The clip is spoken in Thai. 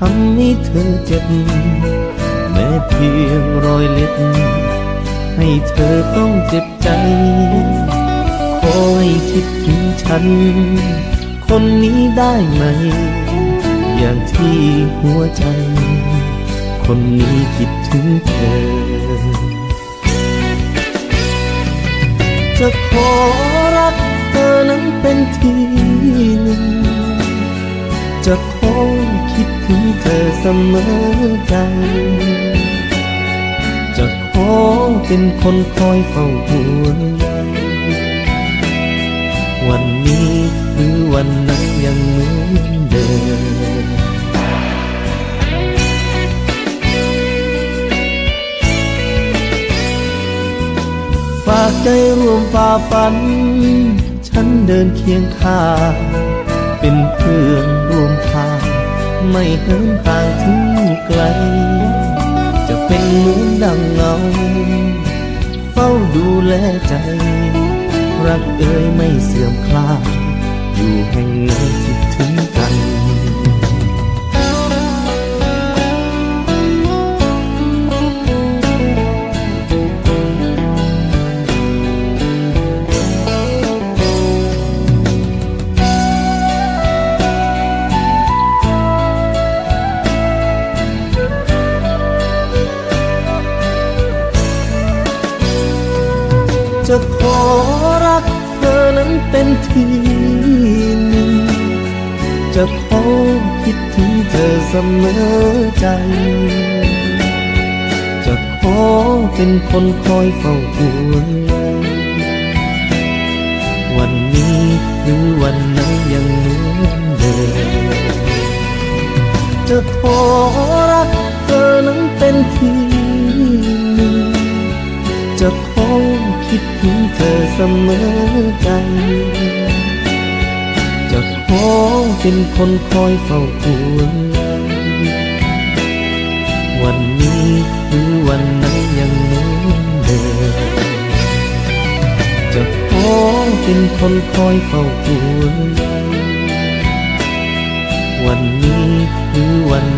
ทำให้เธอเจ็บ แม้เพียงรอยเล็บ ให้เธอต้องเจ็บใจ ขอให้คิดถึงฉัน คนนี้ได้ไหม อย่างที่หัวใจ คนนี้คิดถึงเธอ จะขอรักเธอนั้นเป็นทีหนึ่งจะขอ ถึงเธอเสมอใจ จะขอเป็นคนคอยเฝ้าห่วงใยวันนี้หรือวันนั้นยังเหมือนเดิมฝากใจร่วมฝ่าฟัน ฉันเดินเคียงข้างเป็นเพื่อนร่วมทาง ไม่เหินห่างถึงไกล จะเป็นเหมือนดังเงา เฝ้าดูแลใจ รักเอ่ยไม่เสื่อมคลายอยู่แห่งไหนคิดถึง จะขอรักเธอนั้นเป็นทีหนึ่ง จะขอคิดถึงเธอเสมอใจ จะขอเป็นคนคอยเฝ้าห่วงวันนี้หรือวันไหนยังเหมือนเดิมจะขอรักเธอนั้นเป็นทีหนึ่งจะข คิดถึงเธอเสมอใจจะขอเป็นคนคอยเฝ้าห่วงวันนี้หรือวันไหนยังเหมือนเดิมจะขอเป็นคนคอยเฝ้าห่วงวันนี้หรือวัน